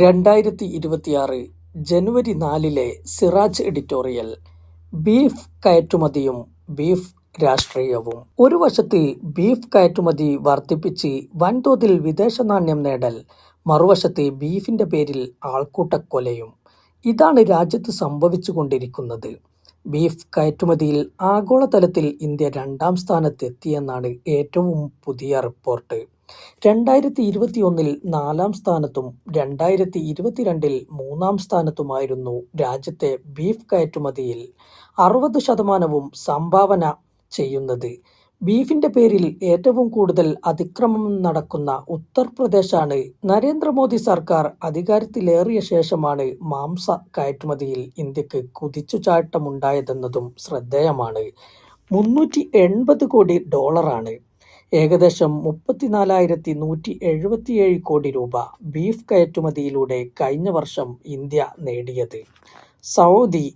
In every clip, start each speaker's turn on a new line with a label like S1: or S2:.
S1: രണ്ടായിരത്തി ഇരുപത്തിയാറ് ജനുവരി നാലിലെ സിറാജ് എഡിറ്റോറിയൽ ബീഫ് കയറ്റുമതിയും ബീഫ് രാഷ്ട്രീയവും. ഒരു വശത്ത് ബീഫ് കയറ്റുമതി വർദ്ധിപ്പിച്ച് വൻതോതിൽ വിദേശ നാണ്യം നേടൽ മറുവശത്ത് ബീഫിന്റെ പേരിൽ ആൾക്കൂട്ടക്കൊലയും. ഇതാണ് രാജ്യത്ത് സംഭവിച്ചുകൊണ്ടിരിക്കുന്നത്. ബീഫ് കയറ്റുമതിയിൽ ആഗോളതലത്തിൽ ഇന്ത്യ രണ്ടാം സ്ഥാനത്തെത്തിയെന്നാണ് ഏറ്റവും പുതിയ റിപ്പോർട്ട്. രണ്ടായിരത്തി ഇരുപത്തിയൊന്നിൽ നാലാം സ്ഥാനത്തും രണ്ടായിരത്തി ഇരുപത്തിരണ്ടിൽ മൂന്നാം സ്ഥാനത്തുമായിരുന്നു രാജ്യത്തെ ബീഫ് കയറ്റുമതിയിൽ അറുപത് ശതമാനവും സംഭാവന ചെയ്യുന്നത്. ബീഫിന്റെ പേരിൽ ഏറ്റവും കൂടുതൽ അതിക്രമം നടക്കുന്ന ഉത്തർപ്രദേശാണ് നരേന്ദ്രമോദി സർക്കാർ അധികാരത്തിലേറിയ ശേഷമാണ് മാംസ കയറ്റുമതിയിൽ ഇന്ത്യയ്ക്ക് കുതിച്ചുചാട്ടമുണ്ടായതെന്നതും ശ്രദ്ധേയമാണ്. മുന്നൂറ്റി എൺപത് കോടി ഡോളറാണ് ഏകദേശം മുപ്പത്തിനാലായിരത്തി നൂറ്റി എഴുപത്തിയേഴ് കോടി രൂപ ബീഫ് കയറ്റുമതിയിലൂടെ കഴിഞ്ഞ വർഷം ഇന്ത്യ നേടിയത്. Saudi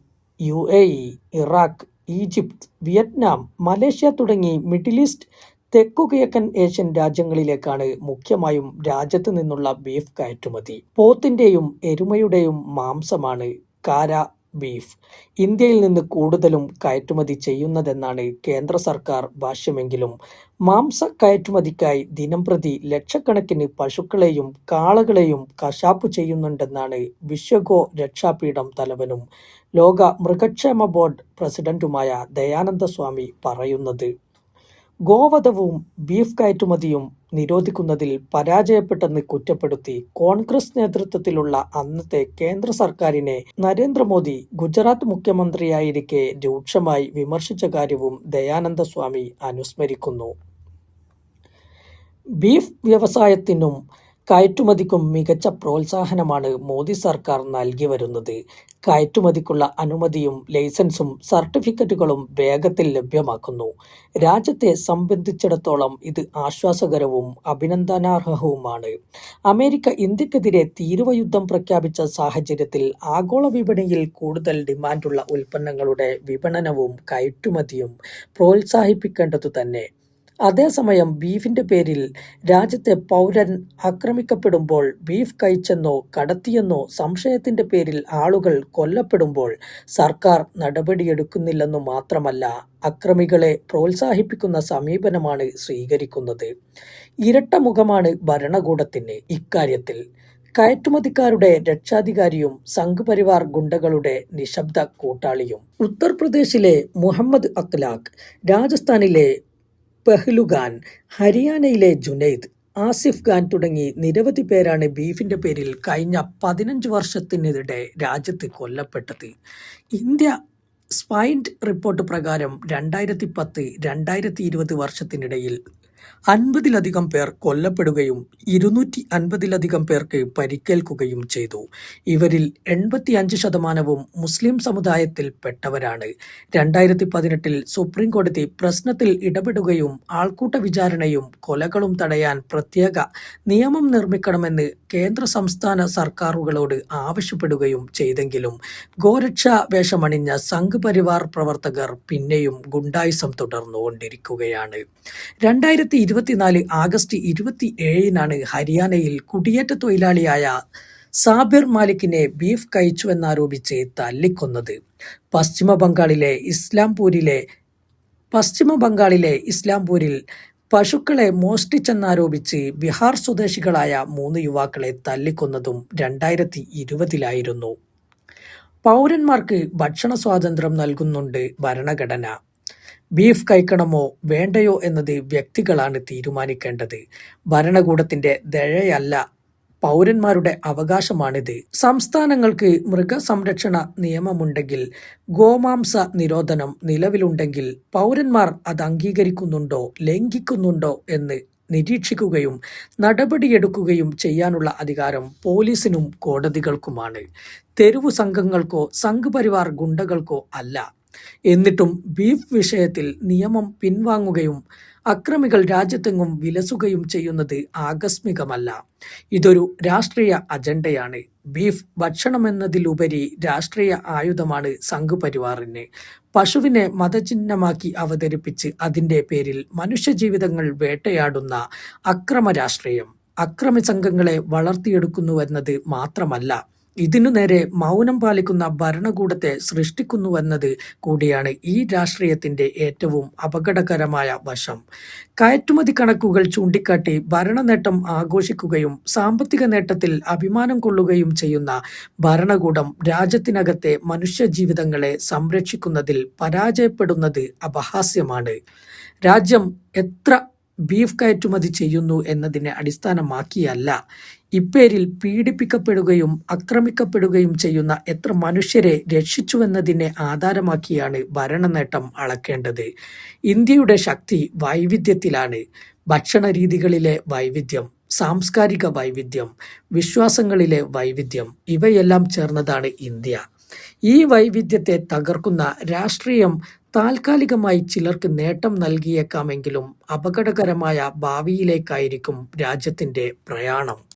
S1: U A E Iraq Egypt Vietnam Malaysia തുടങ്ങി മിഡിൽ ഈസ്റ്റ് തെക്കുകിഴക്കൻ ഏഷ്യൻ രാജ്യങ്ങളിലേക്കാണ് മുഖ്യമായും രാജ്യത്ത് നിന്നുള്ള ബീഫ് കയറ്റുമതി. പോത്തിന്റെയും എരുമയുടെയും മാംസമാണ് കാര ബീഫ്. ഇന്ത്യയിൽ നിന്ന് കൂടുതലും കയറ്റുമതി ചെയ്യുന്നതെന്നാണ് കേന്ദ്ര സർക്കാർ ഭാഷ്യമെങ്കിലും മാംസ കയറ്റുമതിക്കായി ദിനംപ്രതി ലക്ഷക്കണക്കിന് പശുക്കളെയും കാളകളെയും കശാപ്പ് ചെയ്യുന്നുണ്ടെന്നാണ് വിശ്വഗോ രക്ഷാപീഠം തലവനും ലോക മൃഗക്ഷേമ ബോർഡ് പ്രസിഡന്റുമായ ദയാനന്ദ സ്വാമി പറയുന്നത്. ഗോവധവും ബീഫ് കയറ്റുമതിയും നിരോധിക്കുന്നതിൽ പരാജയപ്പെട്ടെന്ന് കുറ്റപ്പെടുത്തി കോൺഗ്രസ് നേതൃത്വത്തിലുള്ള അന്നത്തെ കേന്ദ്ര സർക്കാരിനെ നരേന്ദ്രമോദി ഗുജറാത്ത് മുഖ്യമന്ത്രിയായിരിക്കെ രൂക്ഷമായി വിമർശിച്ച കാര്യവും ദയാനന്ദ സ്വാമി അനുസ്മരിക്കുന്നു. ബീഫ് വ്യവസായത്തിനും കയറ്റുമതിക്കും മികച്ച പ്രോത്സാഹനമാണ് മോദി സർക്കാർ നൽകി വരുന്നത് കയറ്റുമതിക്കുള്ള അനുമതിയും ലൈസൻസും സർട്ടിഫിക്കറ്റുകളും വേഗത്തിൽ ലഭ്യമാക്കുന്നു. രാജ്യത്തെ സംബന്ധിച്ചിടത്തോളം ഇത് ആശ്വാസകരവും അഭിനന്ദനാർഹവുമാണ്. അമേരിക്ക ഇന്ത്യക്കെതിരെ തീരുവയുദ്ധം പ്രഖ്യാപിച്ച സാഹചര്യത്തിൽ ആഗോള വിപണിയിൽ കൂടുതൽ ഡിമാൻഡുള്ള ഉൽപ്പന്നങ്ങളുടെ വിപണനവും കയറ്റുമതിയും പ്രോത്സാഹിപ്പിക്കേണ്ടതു തന്നെ അതേസമയം ബീഫിന്റെ പേരിൽ രാജ്യത്തെ പൗരൻ ആക്രമിക്കപ്പെടുമ്പോൾ ബീഫ് കഴിച്ചെന്നോ കടത്തിയെന്നോ സംശയത്തിന്റെ പേരിൽ ആളുകൾ കൊല്ലപ്പെടുമ്പോൾ സർക്കാർ നടപടിയെടുക്കുന്നില്ലെന്നു മാത്രമല്ല അക്രമികളെ പ്രോത്സാഹിപ്പിക്കുന്ന സമീപനമാണ് സ്വീകരിക്കുന്നത്. ഇരട്ടമുഖമാണ് ഭരണകൂടത്തിന് ഇക്കാര്യത്തിൽ. കയറ്റുമതിക്കാരുടെ രക്ഷാധികാരിയും സംഘ് ഗുണ്ടകളുടെ നിശബ്ദ കൂട്ടാളിയും. ഉത്തർപ്രദേശിലെ മുഹമ്മദ് അഖ്ലാഖ് രാജസ്ഥാനിലെ പെഹ്ലുഖാൻ ഹരിയാനയിലെ ജുനൈദ് ആസിഫ് ഖാൻ തുടങ്ങി നിരവധി പേരാണ് ബീഫിന്റെ പേരിൽ കഴിഞ്ഞ പതിനഞ്ച് വർഷത്തിനിടെ രാജ്യത്ത് കൊല്ലപ്പെട്ടത്. ഇന്ത്യ സ്പൈൻഡ് റിപ്പോർട്ട് പ്രകാരം രണ്ടായിരത്തി പത്ത് രണ്ടായിരത്തി ഇരുപത് വർഷത്തിനിടയിൽ അൻപതിലധികം പേർ കൊല്ലപ്പെടുകയും ഇരുന്നൂറ്റി അൻപതിലധികം പേർക്ക് പരിക്കേൽക്കുകയും ചെയ്തു. ഇവരിൽ എൺപത്തിയഞ്ച് ശതമാനവും മുസ്ലിം സമുദായത്തിൽപ്പെട്ടവരാണ് രണ്ടായിരത്തി പതിനെട്ടിൽ സുപ്രീം കോടതി പ്രശ്നത്തിൽ ഇടപെടുകയും ആൾക്കൂട്ട വിചാരണയും കൊലകളും തടയാൻ പ്രത്യേക നിയമം നിർമ്മിക്കണമെന്ന് കേന്ദ്ര സംസ്ഥാന സർക്കാരുകളോട് ആവശ്യപ്പെടുകയും ചെയ്തെങ്കിലും ഗോരക്ഷ വേഷമണിഞ്ഞ സംഘ് പരിവാർ പ്രവർത്തകർ പിന്നെയും ഗുണ്ടായിസം തുടർന്നുകൊണ്ടിരിക്കുകയാണ്. രണ്ടായിരത്തി ഇരുപത്തിനാല് ആഗസ്റ്റ് ഇരുപത്തി ഏഴിനാണ് ഹരിയാനയിൽ കുടിയേറ്റ തൊഴിലാളിയായ സാബിർ മാലിക്കിനെ ബീഫ് കഴിച്ചുവെന്നാരോപിച്ച് തല്ലിക്കൊന്നത്. പശ്ചിമ ബംഗാളിലെ ഇസ്ലാംപൂരിലെ പശ്ചിമ ബംഗാളിലെ ഇസ്ലാംപൂരിൽ പശുക്കളെ മോഷ്ടിച്ചെന്നാരോപിച്ച് ബിഹാർ സ്വദേശികളായ മൂന്ന് യുവാക്കളെ തല്ലിക്കൊന്നതും രണ്ടായിരത്തി ഇരുപതിലായിരുന്നു പൗരന്മാർക്ക് ഭക്ഷണ സ്വാതന്ത്ര്യം നൽകുന്നുണ്ട് ഭരണഘടന. ബീഫ് കഴിക്കണമോ വേണ്ടയോ എന്നത് വ്യക്തികളാണ് തീരുമാനിക്കേണ്ടത്. ഭരണകൂടത്തിന്റെ ദഴയല്ല പൗരന്മാരുടെ അവകാശമാണിത്. സംസ്ഥാനങ്ങൾക്ക് മൃഗസംരക്ഷണ നിയമമുണ്ടെങ്കിൽ ഗോമാംസ നിരോധനം നിലവിലുണ്ടെങ്കിൽ പൗരന്മാർ അത് അംഗീകരിക്കുന്നുണ്ടോ ലംഘിക്കുന്നുണ്ടോ എന്ന് നിരീക്ഷിക്കുകയും നടപടിയെടുക്കുകയും ചെയ്യാനുള്ള അധികാരം പോലീസിനും കോടതികൾക്കുമാണ്. തെരുവു സംഘങ്ങൾക്കോ സംഘപരിവാർ ഗുണ്ടകൾക്കോ അല്ല. എന്നിട്ടും ബീഫ് വിഷയത്തിൽ നിയമം പിൻവാങ്ങുകയും അക്രമികൾ രാജ്യത്തെങ്ങും വിലസുകയും ചെയ്യുന്നത് ആകസ്മികമല്ല. ഇതൊരു രാഷ്ട്രീയ അജണ്ടയാണ്. ബീഫ് ഭക്ഷണമെന്നതിലുപരി രാഷ്ട്രീയ ആയുധമാണ് സംഘപരിവാറിന്. പശുവിനെ മതചിഹ്നമാക്കി അവതരിപ്പിച്ച് അതിന്റെ പേരിൽ മനുഷ്യജീവിതങ്ങൾ വേട്ടയാടുന്ന അക്രമ രാഷ്ട്രീയം. അക്രമി സംഘങ്ങളെ വളർത്തിയെടുക്കുന്നുവെന്നത് മാത്രമല്ല ഇതിനു നേരെ മൗനം പാലിക്കുന്ന ഭരണകൂടത്തെ സൃഷ്ടിക്കുന്നുവെന്നത് കൂടിയാണ് ഈ രാഷ്ട്രീയത്തിന്റെ ഏറ്റവും അപകടകരമായ വശം. കയറ്റുമതി കണക്കുകൾ ചൂണ്ടിക്കാട്ടി ഭരണനേട്ടം ആഘോഷിക്കുകയും സാമ്പത്തിക നേട്ടത്തിൽ അഭിമാനം കൊള്ളുകയും ചെയ്യുന്ന ഭരണകൂടം രാജ്യത്തിനകത്തെ മനുഷ്യജീവിതങ്ങളെ സംരക്ഷിക്കുന്നതിൽ പരാജയപ്പെടുന്നത് അപഹാസ്യമാണ്. രാജ്യം എത്ര ബീഫ് കയറ്റുമതി ചെയ്യുന്നു എന്നതിനെ അടിസ്ഥാനമാക്കിയല്ല. ഇപ്പേരിൽ പീഡിപ്പിക്കപ്പെടുകയും ആക്രമിക്കപ്പെടുകയും ചെയ്യുന്ന എത്ര മനുഷ്യരെ രക്ഷിച്ചുവെന്നതിനെ ആധാരമാക്കിയാണ് ഭരണനേട്ടം അളക്കേണ്ടത്. ഇന്ത്യയുടെ ശക്തി വൈവിധ്യത്തിലാണ്. ഭക്ഷണ രീതികളിലെ വൈവിധ്യം സാംസ്കാരിക വൈവിധ്യം വിശ്വാസങ്ങളിലെ വൈവിധ്യം ഇവയെല്ലാം ചേർന്നതാണ് ഇന്ത്യ. ഈ വൈവിധ്യത്തെ തകർക്കുന്ന രാഷ്ട്രീയം താൽക്കാലികമായി ചിലർക്ക് നേട്ടം നൽകിയേക്കാമെങ്കിലും അപകടകരമായ ഭാവിയിലേക്കായിരിക്കും രാജ്യത്തിന്റെ പ്രയാണം.